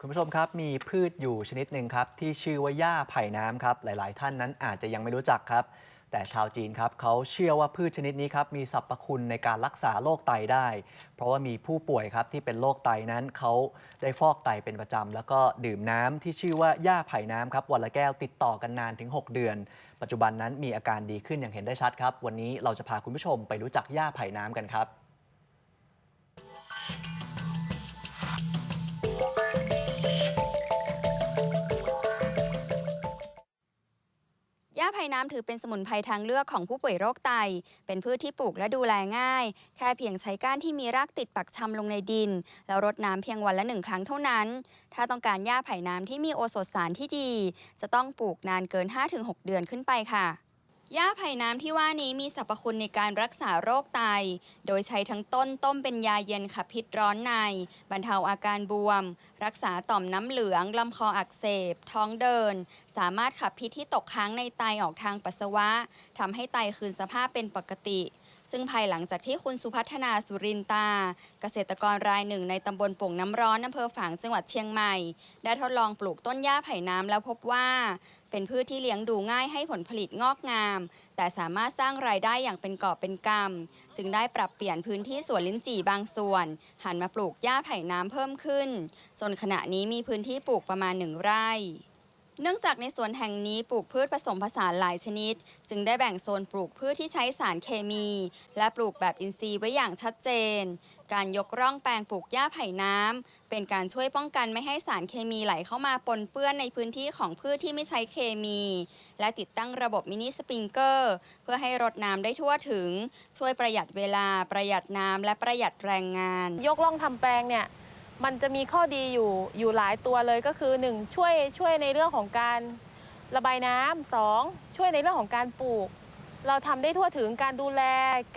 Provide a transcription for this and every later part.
คุณผู้ชมครับมีพืชอยู่ชนิดหนึ่งครับที่ชื่อว่าหญ้าไผ่น้ำครับหลาย ๆ ท่านนั้นอาจจะยังไม่รู้จักครับ แต่ชาวจีนครับเขาเชื่อว่าพืชชนิดนี้ครับมีสรรพคุณในการรักษาโรคไตได้ เพราะว่ามีผู้ป่วยครับที่เป็นโรคไตนั้นเขาได้ฟอกไตเป็นประจำแล้วก็ดื่มน้ำที่ชื่อว่าหญ้าไผ่น้ำครับวันละแก้วติดต่อกันนานถึง 6 เดือน ปัจจุบันนั้นมีอาการดีขึ้นอย่างเห็นได้ชัดครับ วันนี้เราจะพาคุณผู้ชมไปรู้จักหญ้าไผ่น้ำกันครับ น้ำถือเป็นสมุนไพรทางเลือกของผู้ป่วยโรคไต เป็นพืชที่ปลูกและดูแลง่าย แค่เพียงใช้ก้านที่มีรากติดปักชำลงในดิน แล้วรดน้ำเพียงวันละหนึ่งครั้งเท่านั้น ถ้าต้องการหญ้าไผ่น้ำที่มีโอสถสารที่ดี จะต้องปลูกนานเกิน 5-6 เดือนขึ้นไปค่ะหญ้าไผ่น้ำที่ว่านี้มีสรรพคุณในการรักษาโรคไต โดยใช้ทั้งต้นต้มเป็นยาเย็นขับพิษร้อนใน บรรเทาอาการบวม รักษาต่อมน้ำเหลือง ลำคออักเสบ ท้องเดิน สามารถขับพิษที่ตกค้างในไตออกทางปัสสาวะทำให้ไตคืนสภาพเป็นปกติ ซึ่งภายหลังจากที่คุณสุพัฒนาสุรินตา เกษตรกรรายหนึ่งในตำบลป่งน้ำร้อนอำเภอฝางจังหวัดเชียงใหม่ ได้ทดลองปลูกต้นหญ้าไผ่น้ำแล้วพบว่า เป็นพืชที่เลี้ยงดูง่ายให้ผลผลิตงอกงาม แต่สามารถสร้างรายได้อย่างเป็นกอบเป็นกำจึงได้ปรับเปลี่ยนพื้นที่สวนลิ้นจี่บางส่วน หันมาปลูกหญ้าไผ่น้ำเพิ่มขึ้น จนขณะนี้มีพื้นที่ปลูกประมาณหนึ่งไร่ เนื่องจากในสวนแห่งนี้ปลูกพืชผสมผสานหลายชนิด จึงได้แบ่งโซนปลูกพืชที่ใช้สารเคมี และปลูกแบบอินทรีย์ไว้อย่างชัดเจน การยกร่องแปลงปลูกหญ้าไผ่น้ำเป็นการช่วยป้องกันไม่ให้สารเคมีไหลเข้ามาปนเปื้อนในพื้นที่ของพืชที่ไม่ใช้เคมี และติดตั้งระบบมินิสปริงเกอร์ เพื่อให้รดน้ำได้ทั่วถึง ช่วยประหยัดเวลาประหยัดน้ำและประหยัดแรงงาน ยกล่องทำแปลงเนี่ย มันจะมีข้อดีอยู่อยู่หลายตัวเลยก็คือ 1 ช่วยช่วยในเรื่องของการระบายน้ำสองช่วยในเรื่องของการปลูก เราทำได้ทั่วถึงการดูแล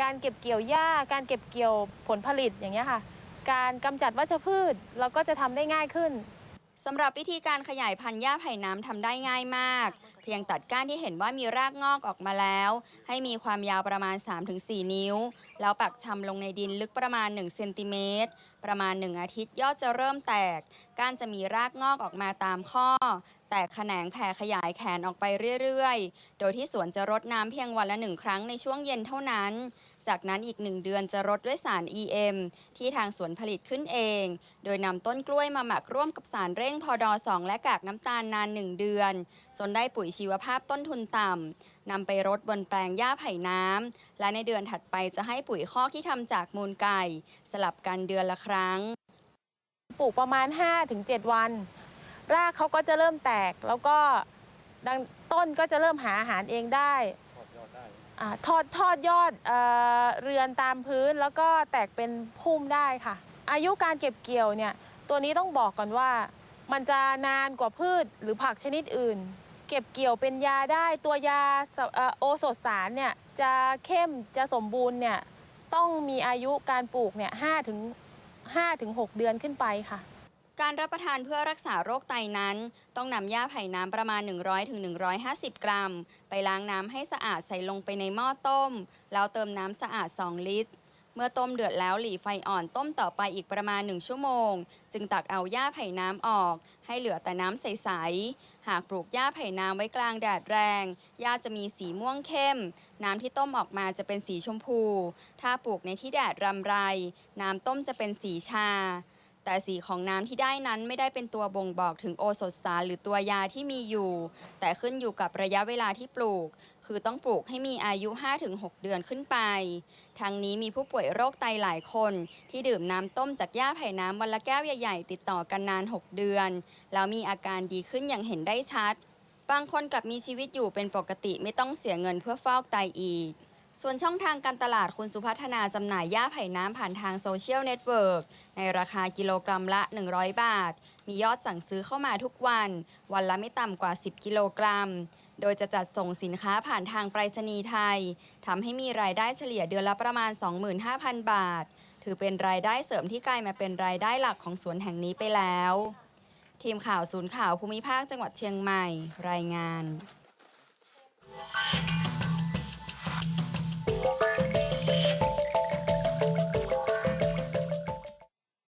การเก็บเกี่ยวหญ้า การเก็บเกี่ยวผลผลิตอย่างเงี้ยค่ะ การกำจัดวัชพืชเราก็จะทำได้ง่ายขึ้น สำหรับวิธีการขยายพันธุ์หญ้าไผ่น้ำทำได้ง่ายมาก เพียงตัดก้านที่เห็นว่ามีรากงอกออกมาแล้ว ให้มีความยาวประมาณ 3-4 นิ้ว แล้วปักชำลงในดินลึกประมาณ 1 เซนติเมตร ประมาณ 1 อาทิตย์ยอดจะเริ่มแตก ก้านจะมีรากงอกออกมาตามข้อ แตกแขนงแผ่ขยายแขนออกไปเรื่อยๆ โดยที่สวนจะรดน้ำเพียงวันละหนึ่งครั้งในช่วงเย็นเท่านั้น จากนั้นอีกหนึ่งเดือนจะรดด้วยสาร EM ที่ทางสวนผลิตขึ้นเอง โดยนำต้นกล้วยมาหมักร่วมกับสารเร่งพอดอ2และกากน้ำตาลนาน1เดือน จนได้ปุ๋ยชีวภาพต้นทุนต่ำนำไปรดบนแปลงหญ้าไผ่น้ำและในเดือนถัดไปจะให้ปุ๋ยคอกที่ทำจากมูลไก่ สลับกันเดือนละครั้ง ปลูกประมาณ 5-7 วัน รากเขาก็จะเริ่มแตก แล้วก็ดังต้นก็จะเริ่มหาอาหารเองได้อ่าทอดทอดยอดเออเรือนตามพื้นแล้วก็แตกเป็นพุ่มได้ค่ะ อายุการเก็บเกี่ยวเนี่ยตัวนี้ต้องบอกก่อนว่า มันจะนานกว่าพืชหรือผักชนิดอื่น เก็บเกี่ยวเป็นยาได้ตัวยาสเอ่อโอสถสารเนี่ยจะเข้มจะสมบูรณ์เนี่ยต้องมีอายุการปลูกเนี่ยห้าถึง5-6เดือนขึ้นไปค่ะ การรับประทานเพื่อรักษาโรคไตนั้น ต้องนำหญ้าไผ่น้ำประมาณ 100-150 กรัม ไปล้างน้ำให้สะอาดใส่ลงไปในหม้อต้ม แล้วเติมน้ำสะอาด 2 ลิตร เมื่อต้มเดือดแล้วหลีไฟอ่อนต้มต่อไปอีกประมาณ 1 ชั่วโมง จึงตักเอาหญ้าไผ่น้ำออก ให้เหลือแต่น้ำใส ๆ หากปลูกหญ้าไผ่น้ำไว้กลางแดดแรงหญ้าจะมีสีม่วงเข้ม น้ำที่ต้มออกมาจะเป็นสีชมพู ถ้าปลูกในที่แดดรำไร น้ำต้มจะเป็นสีชา แต่สีของน้ำที่ได้นั้นไม่ได้เป็นตัวบ่งบอกถึงโอสถสารหรือตัวยาที่มีอยู่ แต่ขึ้นอยู่กับระยะเวลาที่ปลูก คือต้องปลูกให้มีอายุ 5-6 เดือนขึ้นไป ทางนี้มีผู้ป่วยโรคไตหลายคน ที่ดื่มน้ำต้มจากหญ้าไผ่น้ำวันละแก้วใหญ่ๆติดต่อกันนาน 6 เดือน แล้วมีอาการดีขึ้นอย่างเห็นได้ชัด บางคนกลับมีชีวิตอยู่เป็นปกติไม่ต้องเสียเงินเพื่อฟอกไตอีก ส่วนช่องทางการตลาดคุณสุพัฒนาจำหน่ายหญ้าไผ่น้ำผ่านทางโซเชียลเน็ตเวิร์กในราคากิโลกรัมละ 100 บาท มียอดสั่งซื้อเข้ามาทุกวัน วันละไม่ต่ำกว่า 10 กิโลกรัม โดยจะจัดส่งสินค้าผ่านทางไปรษณีย์ไทยทำให้มีรายได้เฉลี่ยเดือนละประมาณ 25,000 บาท ถือเป็นรายได้เสริมที่กลายมาเป็นรายได้หลักของสวนแห่งนี้ไปแล้ว ทีมข่าวศูนย์ข่าวภูมิภาคจังหวัดเชียงใหม่ รายงาน